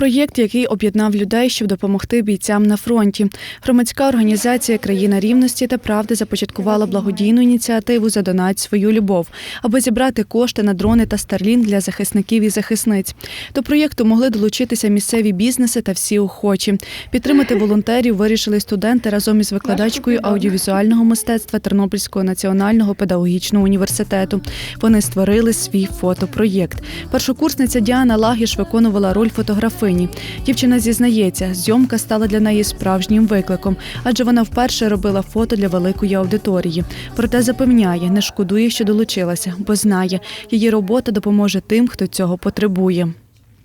Проєкт, який об'єднав людей, щоб допомогти бійцям на фронті. Громадська організація Країна рівності та правди започаткувала благодійну ініціативу «Задонать свою любов, аби зібрати кошти на дрони та старлін для захисників і захисниць. До проєкту могли долучитися місцеві бізнеси та всі охочі. Підтримати волонтерів вирішили студенти разом із викладачкою аудіовізуального мистецтва Тернопільського національного педагогічного університету. Вони створили свій фотопроєкт. Першокурсниця Діана Лагіш виконувала роль фотографині. Дівчина зізнається, зйомка стала для неї справжнім викликом, адже вона вперше робила фото для великої аудиторії. Проте запевняє, не шкодує, що долучилася, бо знає, її робота допоможе тим, хто цього потребує.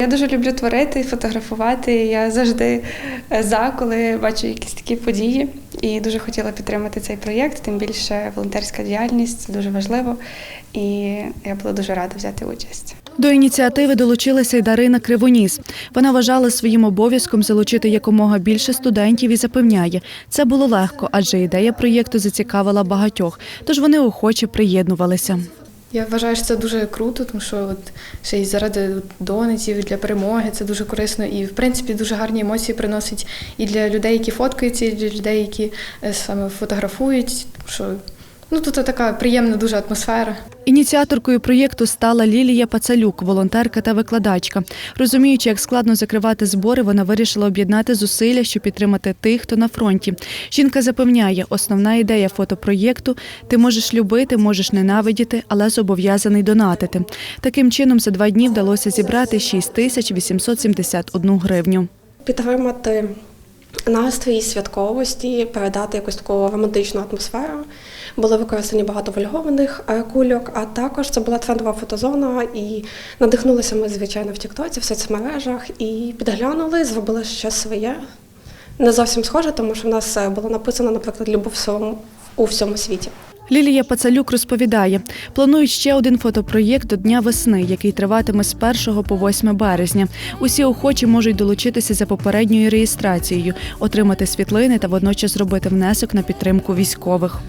Я дуже люблю творити, фотографувати. Я завжди е, за, коли бачу якісь такі події. І дуже хотіла підтримати цей проєкт, тим більше волонтерська діяльність це дуже важливо. І я була дуже рада взяти участь. До ініціативи долучилася й Дарина Кривоніс. Вона вважала своїм обов'язком залучити якомога більше студентів і запевняє, це було легко, адже ідея проєкту зацікавила багатьох, тож вони охоче приєднувалися. Я вважаю, що це дуже круто, тому що от ще й заради донатів для перемоги це дуже корисно і в принципі дуже гарні емоції приносить і для людей, які фоткаються, і для людей, які е, саме фотографують. тому Що ну тут така приємна дуже атмосфера. Ініціаторкою проєкту стала Лілія Пацалюк, волонтерка та викладачка. Розуміючи, як складно закривати збори, вона вирішила об'єднати зусилля, щоб підтримати тих, хто на фронті. Жінка запевняє, основна ідея фотопроєкту ти можеш любити, можеш ненавидіти, але зобов'язаний донатити. Таким чином, за два дні вдалося зібрати 6 тисяч 871 гривню. підтримати настрій святковості, передати якусь таку романтичну атмосферу. Були використані багато вольгованих е, кульок, а також це була трендова фотозона. І надихнулися ми, звичайно, в Тіктоці, в соцмережах і підглянули, зробили щось своє. Не зовсім схоже, тому що в нас е, було написано, наприклад, любов у всьому світі. Лілія Пацалюк розповідає, планують ще один фотопроєкт до Дня весни, який триватиме з 1 по 8 березня. Усі охочі можуть долучитися за попередньою реєстрацією, отримати світлини та водночас зробити внесок на підтримку військових.